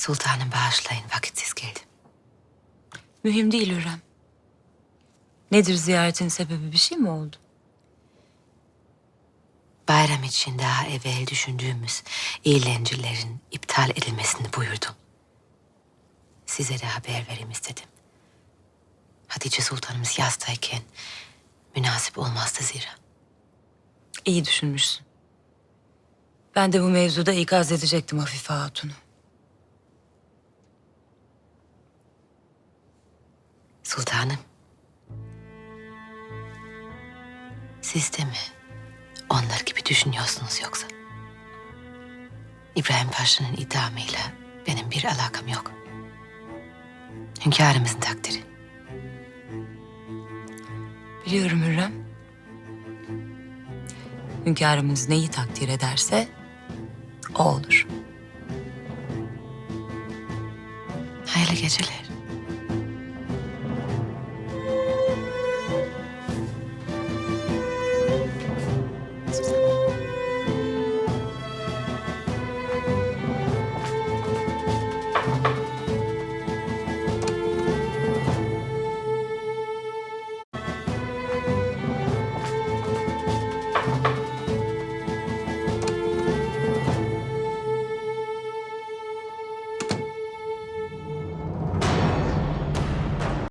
Sultanım bağışlayın vakitsiz geldim. Mühim değil Hürrem. Nedir ziyaretin sebebi bir şey mi oldu? Bayram için daha evvel düşündüğümüz eğlencelerin iptal edilmesini buyurdum. Size de haber vereyim istedim. Hatice Sultanımız yazdayken münasip olmazdı zira. İyi düşünmüşsün. Ben de bu mevzuda ikaz edecektim Hafife Hatun'u. Sultanım. Siz de mi onlar gibi düşünüyorsunuz yoksa? İbrahim Paşa'nın idamıyla benim bir alakam yok. Hünkârımızın takdiri. Biliyorum Hürrem. Hünkârımız neyi takdir ederse o olur. Hayırlı geceler.